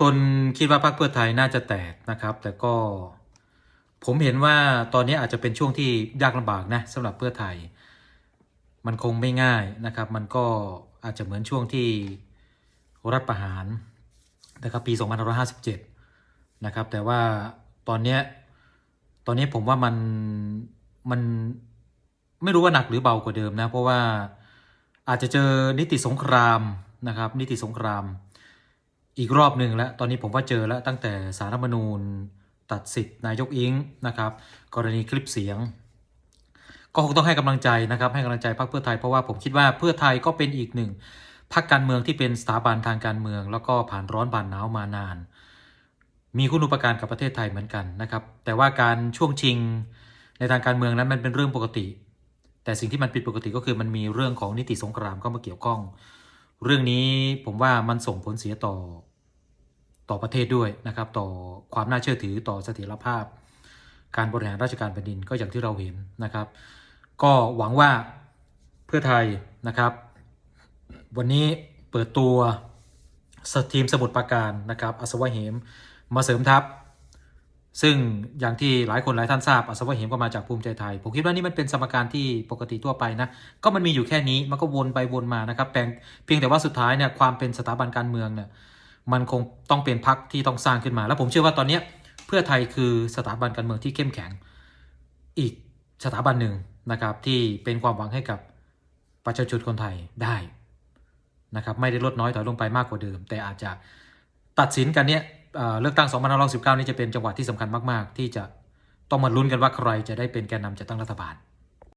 คนคิดว่าพรรคเพื่อไทยน่าจะแตกนะครับ แต่ก็ผมเห็นว่าตอนนี้อาจจะเป็นช่วงที่ยากลำบากนะสำหรับเพื่อไทย มันคงไม่ง่ายนะครับ มันก็อาจจะเหมือนช่วงที่รัฐประหารนะครับปี2557 นะครับ แต่ว่าตอนนี้ตอนนี้ผมว่ามันมันไม่รู้ว่าหนักหรือเบากว่าเดิมนะ เพราะว่าอาจจะเจอนิติสงครามนะครับ นิติสงคราม อีกรอบหนึ่งแล้วตอนนี้ผมว่าเจอแล้วตั้งแต่สารรัฐมนูญตัดสิทธิ์นายกอิงนะครับ กรณีคลิปเสียง ก็คงต้องให้กำลังใจนะครับให้กำลังใจพรรคเพื่อไทยเพราะว่าผมคิดว่าเพื่อไทยก็เป็นอีกหนึ่งพรรคการเมืองที่เป็นสถาบันทางการเมือง แล้วก็ผ่านร้อนผ่านหนาวมานาน มีคุณอุปการกับประเทศไทยเหมือนกันนะครับ แต่ว่าการช่วงชิงในทางการเมืองนั้นมันเป็นเรื่องปกติ แต่สิ่งที่มันผิดปกติก็คือมันมีเรื่องของนิติสงครามเข้ามาเกี่ยวข้อง เรื่องนี้ผมว่ามันส่งผลเสียต่อ ต่อประเทศด้วยนะครับ ต่อความน่าเชื่อถือต่อเสถียรภาพ การบริหารราชการแผ่นดินก็อย่างที่เราเห็นนะครับ ก็หวังว่าเพื่อไทยนะครับ วันนี้เปิดตัวสทีมสมุทรปราการนะครับอัศวะเหมมาเสริมทัพ ซึ่งอย่างที่หลายคนหลายท่านทราบอัศวะเหมก็มาจากภูมิใจไทย ผมคิดว่านี่มันเป็นสมการที่ปกติทั่วไปนะ ก็มันมีอยู่แค่นี้มันก็วนไปวนมานะครับแปลงเพียงแต่ว่าสุดท้ายเนี่ยความเป็นสถาบันการเมืองเนี่ย มันคงต้องเป็นพักที่ต้องสร้างขึ้นมา แล้วผมเชื่อว่าตอนนี้เพื่อไทยคือสถาบันการเมืองที่เข้มแข็ง อีกสถาบันหนึ่งนะครับที่เป็นความหวังให้กับประชาชนคนไทยได้นะครับไม่ได้ลดน้อยถอยลงไปมากกว่าเดิม แต่อาจจะตัดสินกันเนี้ยเเลือกตั้ง2519 นี่จะเป็นจังหวะที่สำคัญมาก ๆ ที่จะต้องมาลุ้นกันว่าใครจะได้เป็นแกนนำจัดตั้งรัฐบาล